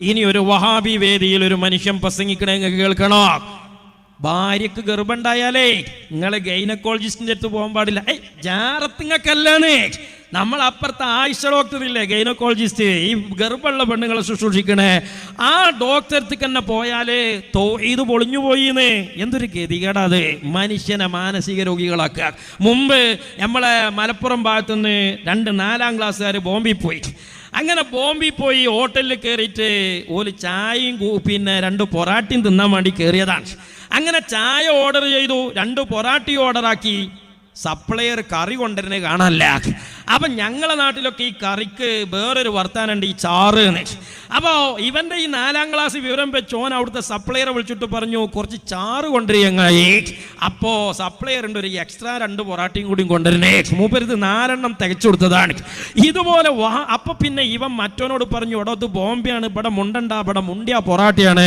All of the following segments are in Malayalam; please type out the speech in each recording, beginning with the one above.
ഇനി ഒരു വഹാബി വേദിയിൽ ഒരു മനുഷ്യൻ പ്രസംഗിക്കണേ കേൾക്കണോ? ഭാര്യക്ക് ഗർഭമുണ്ടായാലേ നിങ്ങളെ ഗൈനക്കോളജിസ്റ്റിന്റെ അടുത്ത് പോകാൻ പാടില്ല. ഏയ് ജാറത്തിങ്ങക്കല്ലാണ് നമ്മൾ അപ്പുറത്തെ ആയിഷ ഡോക്ടർ ഇല്ലേ ഗൈനക്കോളജിസ്റ്റ്? ഈ ഗർഭമുള്ള പെണ്ണുങ്ങളെ ശുശ്രൂഷിക്കണേ. ആ ഡോക്ടർക്ക് തന്നെ പോയാലേ തോ ഇത് പൊളിഞ്ഞു പോയിന്ന്. എന്തൊരു ഗതികേടാ അത്. മനുഷ്യനെ മാനസിക രോഗികളാക്കുക. മുമ്പ് നമ്മളെ മലപ്പുറം ഭാഗത്തുനിന്ന് രണ്ട് നാലാം ക്ലാസ്സുകാർ ബോംബിൽ പോയി. അങ്ങനെ ബോംബിൽ പോയി ഹോട്ടലിൽ കയറിയിട്ട് ഒരു ചായയും പിന്നെ രണ്ട് പൊറാട്ടയും തിന്നാൻ വേണ്ടി കയറിയതാണ്. അങ്ങനെ ചായ ഓർഡർ ചെയ്തു. രണ്ട് പൊറാട്ടി ഓർഡറാക്കി സപ്ലയർ കറി കൊണ്ടുവരുന്നത് കാണാനില്ല. അപ്പൊ ഞങ്ങളെ നാട്ടിലൊക്കെ ഈ കറിക്ക് വേറൊരു വർത്താനുണ്ട് ഈ ചാറ് അപ്പോൾ ഇവന്റെ ഈ നാലാം ക്ലാസ് വിവരം വെച്ചോൻ അവിടുത്തെ സപ്ലയറെ വിളിച്ചിട്ട് പറഞ്ഞു കുറച്ച് ചാറ് കൊണ്ടുവരികങ്ങായി അപ്പോ സപ്ലൈയർ ഉണ്ട് ഒരു എക്സ്ട്രാ രണ്ട് പൊറാട്ടയും കൂടി കൊണ്ടുവരണേ മൂപ്പരുത് നാലെണ്ണം തികച്ചു കൊടുത്തതാണ്. ഇതുപോലെ വാ അപ്പൊ പിന്നെ ഇവൻ മറ്റോനോട് പറഞ്ഞു ഇവിടെ ഇത് ബോംബെയാണ് ഇവിടെ മുണ്ടണ്ട ഇവിടെ മുണ്ടിയ പൊറാട്ടയാണ്.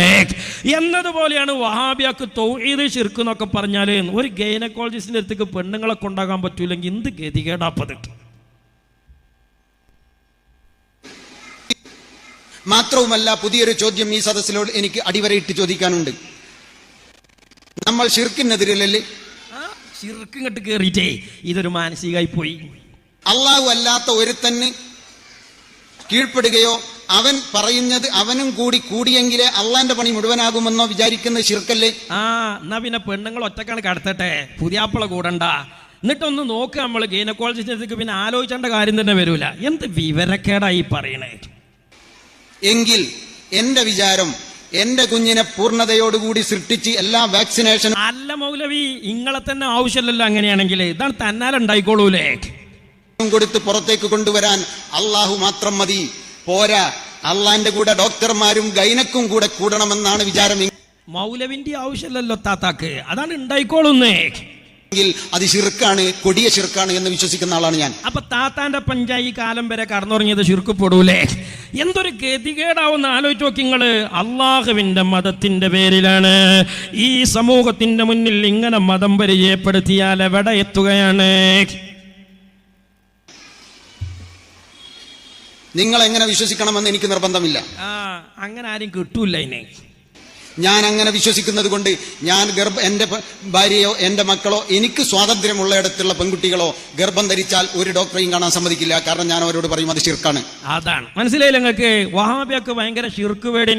എന്നതുപോലെയാണ് വഹാബിയാക്ക് തൊഴിത് ശിർക്കെന്നൊക്കെ പറഞ്ഞാൽ ഒരു ഗൈനക്കോളജിസ്റ്റിന്റെ അടുത്തേക്ക് പെണ്ണുങ്ങളെ കൊണ്ടാകാൻ പറ്റൂലെങ്കിൽ എന്ത് ഗതികേടാപ്പത്. മാത്രവുമല്ല പുതിയൊരു ചോദ്യം ഈ സദസ്സിലോട് എനിക്ക് അടിവരയിട്ട് ചോദിക്കാനുണ്ട്. നമ്മൾ ഷിർക്കിനെതിരല്ലേ ഇങ്ങോട്ട് കയറിയിട്ടേ ഇതൊരു മാനസികമായി പോയി. അള്ളാഹു അല്ലാത്ത ഒരുത്തന് കീഴ്പ്പെടുകയോ അവൻ പറയുന്നത് അവനും കൂടി കൂടിയെങ്കിലേ അള്ളാന്റെ പണി മുഴുവനാകുമെന്നോ വിചാരിക്കുന്ന ഷിർക്കല്ലേ ആ എന്നാ പിന്നെ പെണ്ണുങ്ങൾ ഒറ്റക്കാണ് കടത്തട്ടെ. പുതിയാപ്പിള കൂടണ്ട. എന്നിട്ടൊന്ന് നോക്ക് നമ്മൾ ഗൈനക്കോളജിസ്റ്റിലേക്ക് പിന്നെ ആലോചിക്കേണ്ട കാര്യം തന്നെ വരൂല. എന്ത് വിവരക്കേടായി പറയണേ? എങ്കിൽ എന്റെ വിചാരം എന്റെ കുഞ്ഞിനെ പൂർണതയോടുകൂടി സൃഷ്ടിച്ച് എല്ലാ വാക്സിനേഷൻ അല്ല മൗലവി ഇങ്ങളെ തന്നെ ആവശ്യമില്ലല്ലോ അങ്ങനെയാണെങ്കിൽ ഇതാണ് തന്നാലുണ്ടായിക്കോളൂലേ കൊടുത്ത് പുറത്തേക്ക് കൊണ്ടുവരാൻ അള്ളാഹു മാത്രം മതി. പോരാ അള്ളാന്റെ കൂടെ ഡോക്ടർമാരും ഗൈനക്കും കൂടെ കൂടണമെന്നാണ് വിചാരം. മൗലവിന്റെ ആവശ്യമില്ലല്ലോ താത്താക്ക്. അതാണ് ഉണ്ടായിക്കോളുന്നേ. എങ്കിൽ അത് ഷിർക്കാണ് കൊടിയ ഷിർക്കാണ് എന്ന് വിശ്വസിക്കുന്ന ആളാണ് ഞാൻ. അപ്പൊ താത്താന്റെ പഞ്ചായി കാലം വരെ കടന്നുറങ്ങിയത് ചുരുക്കപ്പെടൂലേ എന്തൊരു ഗതികേടാവുന്ന ആലോചിച്ച് നോക്കി നിങ്ങൾ. അള്ളാഹുവിന്റെ മതത്തിന്റെ പേരിലാണ്. ഈ സമൂഹത്തിന്റെ മുന്നിൽ ഇങ്ങനെ മതം പരിചയപ്പെടുത്തിയാൽ എവിടെ എത്തുകയാണ്? നിങ്ങൾ എങ്ങനെ വിശ്വസിക്കണമെന്ന് എനിക്ക് നിർബന്ധമില്ല. ആ അങ്ങനെ ആരും കിട്ടൂല അതിനെ ഞാൻ അങ്ങനെ വിശ്വസിക്കുന്നത് കൊണ്ട് ഞാൻ ഗർഭ എന്റെ ഭാര്യയോ എന്റെ മക്കളോ എനിക്ക് സ്വാതന്ത്ര്യമുള്ളയിടത്തുള്ള പെൺകുട്ടികളോ ഗർഭം ധരിച്ചാൽ ഒരു ഡോക്ടറെയും കാണാൻ സമ്മതിക്കില്ല. കാരണം ഞാൻ അവരോട് പറയും അത് ശിർക്കാണ്. അതാണ്. മനസ്സിലായില്ല നിങ്ങൾക്ക്? വഹാബിയൊക്കെ ഭയങ്കര ഷിർക്ക് വേടി